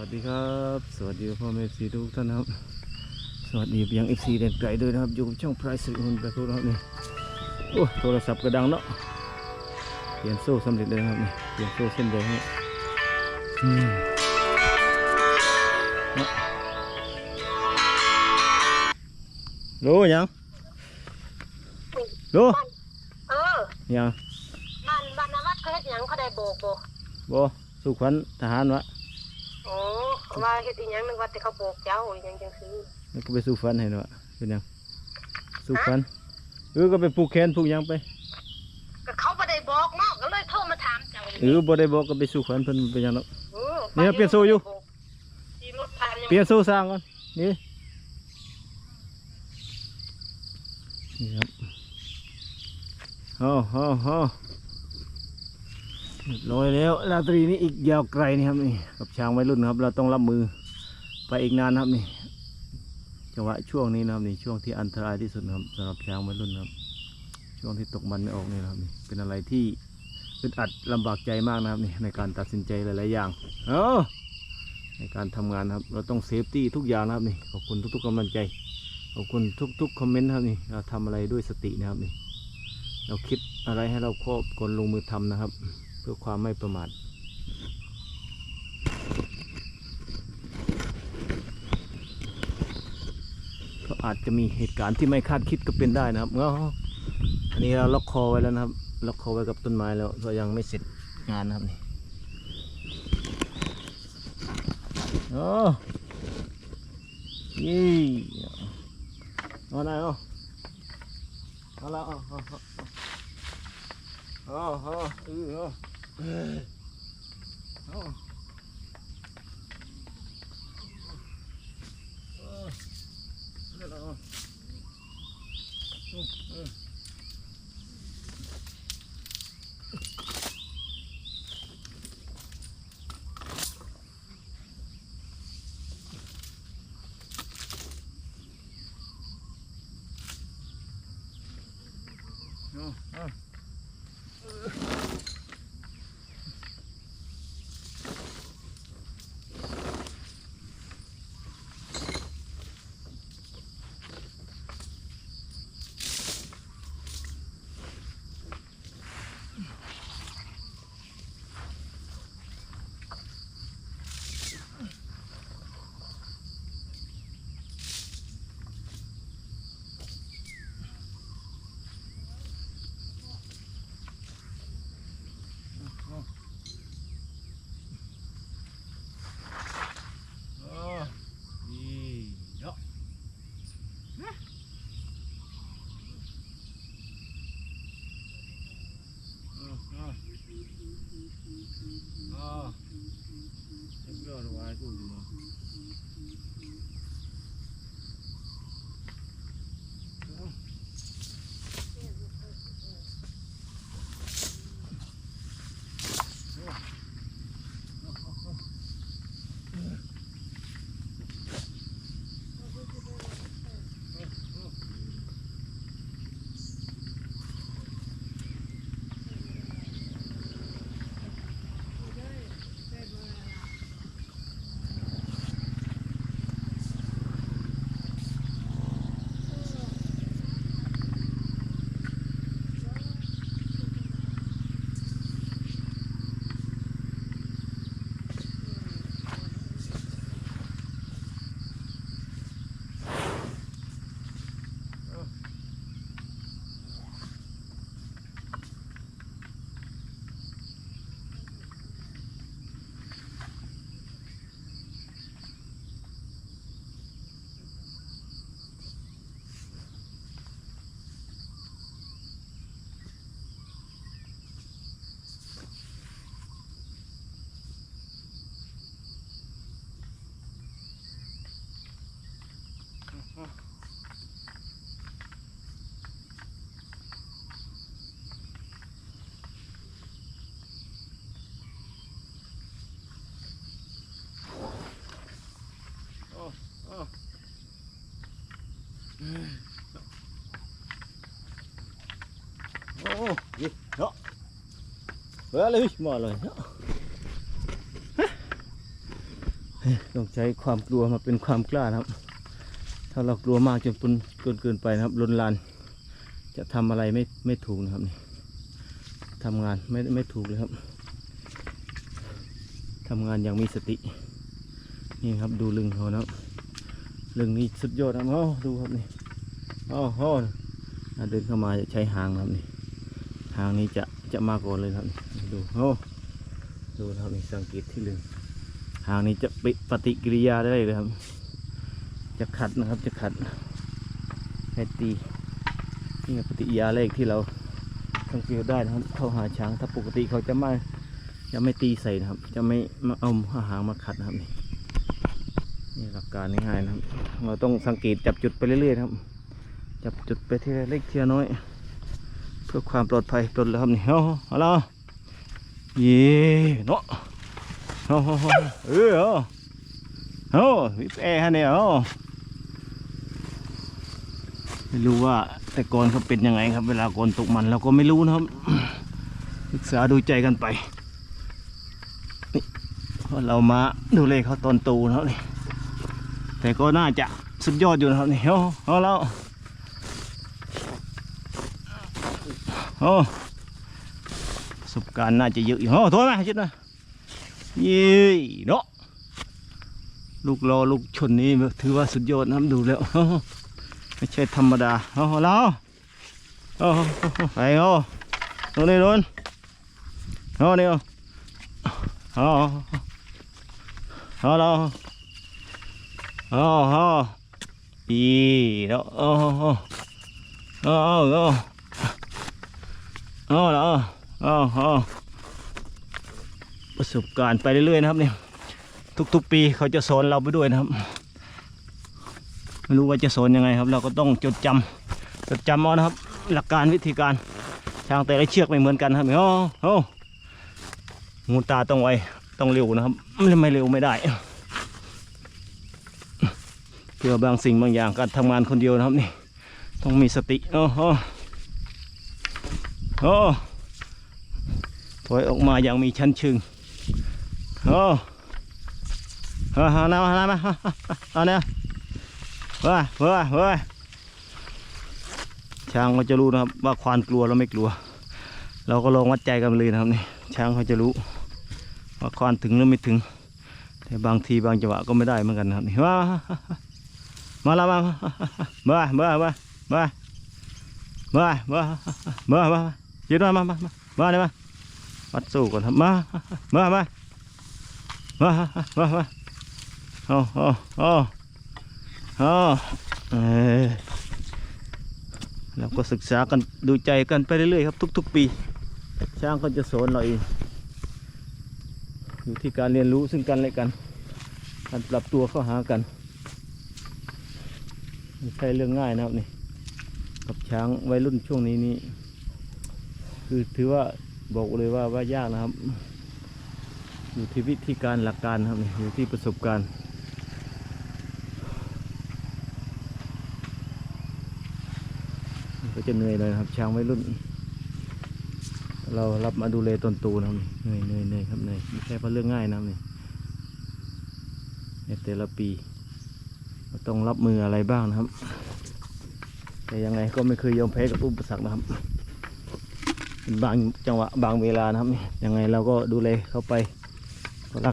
วัสดีครับ สวัสดีพ่อแม่ซีทุกท่านนะครับ สวัสดีไปยังเอฟซีแดนไกลด้วยนะครับ อยู่กับช่องไพรส์หุ่นไปพวกเรานี่โอ้โทรศัพท์กระดังเนาะเปลี่ยนโซ่สำเร็จเลยนะครับนี่เปลี่ยนโซ่เส้นใหญ่ให้อืมเนาะรู้ยังรู้เออยังบ้านบ้านนวัดเขาเฮ็ดหยังเขาได้โบกบ่บ่สุขวัญทหารวะ โอ้ว่าเฮ็ดอีหยังนึกว่าแต่เขาโบกเจ้าอีหยังจังซี่แล้วก็ไปสู้ฟันให้เนาะเป็นยังสู้ฟันเออก็ไปผูกแขนผูกหยังไปก็เขาบ่ได้บอกเนาะก็เลยโทรมาถามเจ้าเออบ่ได้บอกก็ไปสู้ฟันเพิ่นเป็นหยังเนาะออเนี่ยเปลี่ยนโซ่อยู่ ขี่รถผ่านยังเปลี่ยนโซ่สร้างก่อนนี่นี่ครับฮ่อฮ่อฮ่อเร้อยแล้วราตรีนี้อีกยาวไกลนี่ครับนี่กับช้างวัยรุ่นครับ เราต้องรับมือไปอีกนานครับนี่จังหวะช่วงนี้นะครับนี่ช่วงที่อันตรายที่สุดนะครับสำหรับช้างวัยรุ่นครับ ช่วงที่ตกมันไม่ออกนี่ครับนี่เป็นอะไรที่อึดอัดลำบากใจมากนะครับนี่ในการตัดสินใจหลาย ๆ อย่างเออในการทำงานครับ เราต้องเซฟตี้ทุกอย่างนะครับนี่ขอบคุณทุก ๆกำลังใจขอบคุณทุก ๆ คอมเมนต์ครับนี่เราทำอะไรด้วยสตินะครับนี่เราคิดอะไรให้เราครอบก่อนลงมือทำนะครับ พื่อความไม่ประมาทเพราะอาจจะมีเหตุการณ์ที่ไม่คาดคิดก็เป็นได้นะครับเงาอันนี้เราล็อกคอไว้แล้วนะครับ ล็อกคอไว้กับต้นไม้แล้วก็ยังไม่เสร็จงานนะครับนี่โอ้ยี่เอาไหนเอาเอาละเอาเอาเอาเอาเอา เออเอาเอา เฮ้ยเลยมาเลยต้องใช้ความกลัวมาเป็นความกล้านะครับ ถ้าเรากลัวมากจนปุนเกินเกินไปนะครับลนลาน จะทำอะไรไม่ไม่ถูกนะครับนี่ทำงานไม่ไม่ถูกเลยครับทำงานอย่างมีสติ นี่ครับดูลึงเขานะลึงนี่สุดยอดนะครับโอ้ดูครับนี่โอ้โหเดินเข้ามาจะใช้หางนะครับนี่หางนี้จะจะมาก่อนเลยครับนี่ ดูโอ้ดูนะครับนี่สังเกตที่ลึงหางนี้จะปิปฏิกิริยาได้เลยครับ จะขัดนะครับจะขัดให้ตีนี่ปฏิกิริยาแรกที่เราสังเกตได้นะครับเข้าหาช้างถ้าปกติเขาจะไม่จะไม่ตีใส่นะครับ จะไม่มาเอาหางมาขัดนะครับนี่นี่หลักการง่ายๆนะครับ เราต้องสังเกตจับจุดไปเรื่อยๆนะครับ จับจุดไปทีละเล็กทีละน้อย เพื่อความปลอดภัยปลดแล้วครับนี่เอาเอาละ เย่เนาะเออเออเออวิบแอร์ฮะเนี่ยเอาไม่รู้ว่าแต่ก่อนเขาเป็นยังไงครับ เวลาก่อนตกมันเราก็ไม่รู้นะครับ ศึกษาดูใจกันไปนี่เพราะเรามาดูเลยเขาตอนตูนะครับนี่แต่ก็น่าจะสุดยอดอยู่นะครับนี่เอาเอาแล้วโอ้ การน่าจะเยอะอยู่โอ้โทษมาชิดนะยี่เนาะลูกรอลูกชนนี้ถือว่าสุดยอดนะดูแล้วไม่ใช่ธรรมดาเอาแล้วโอ้ไปโอ้โน่นนี่โน่นโอ้นี่ยโอ้เอาแล้วโอ้โอ้อีเนาะโอ้โอ้โอ้โอ้อ๋อเรอ อ๋ออ๋อประสบการณ์ไปเรื่อยๆนะครับเนี่ยทุกๆปีเขาจะสอนเราไปด้วยนะครับไม่รู้ว่าจะสอนยังไงครับ เราก็ต้องจดจำจดจำเอานะครับ หลักการวิธีการทางแต่ละเชือกไม่เหมือนกันครับโอ้โหงูตาต้องไวต้องเร็วนะครับไม่ไม่เร็วไม่ได้เพื่อบางสิ่งบางอย่างการทำงานคนเดียวนะครับนี่ ต้องมีสติโอ้โหโอ้ ถอยออกมาอย่างมีชั้นชึงโอ้เอาเอาเอาเอามาเอาเนี่ยเฮ้ยเฮ้ยเฮ้ยช้างเขาจะรู้นะครับว่าควานกลัวเราไม่กลัว เราก็ลองวัดใจกันเลยนะครับนี่ช้างเขาจะรู้ว่าควานถึงหรือไม่ถึง แต่บางทีบางจังหวะก็ไม่ได้เหมือนกันนะครับนี่มามาแล้วมามามามามามามามามายืนมามามามามาเลยมา วัดสู้ก่อนครับมามามามามามาเอาเอาเอาเอาเออเราก็ศึกษากันดูใจกันไปเรื่อยๆครับ ทุก ๆ ปีช้างก็จะสอนเราเองอยู่ที่การเรียนรู้ซึ่งกันและกัน การปรับตัวเข้าหากันไม่ใช่เรื่องง่ายนะครับนี่กับช้างวัยรุ่นช่วงนี้นี่คือถือว่า บอกเลยว่าว่ายากนะครับ อยู่ที่วิธีการหลักการครับนี่อยู่ที่ประสบการณ์ก็จะเหนื่อยเลยครับ ช้างวัยรุ่น เรารับมาดูแลตนตูนะครับนี่เหนื่อยเหนื่อยเหนื่อยครับเหนื่อยไม่ใช่เพราะเรื่องง่ายนะครับนี่ในแต่ละปีเราต้องรับมืออะไรบ้างนะครับ แต่ยังไงก็ไม่เคยยอมแพ้กับอุปสรรคนะครับ บางจังหวะบางเวลานะครับยังไงเราก็ดูแลเขาไป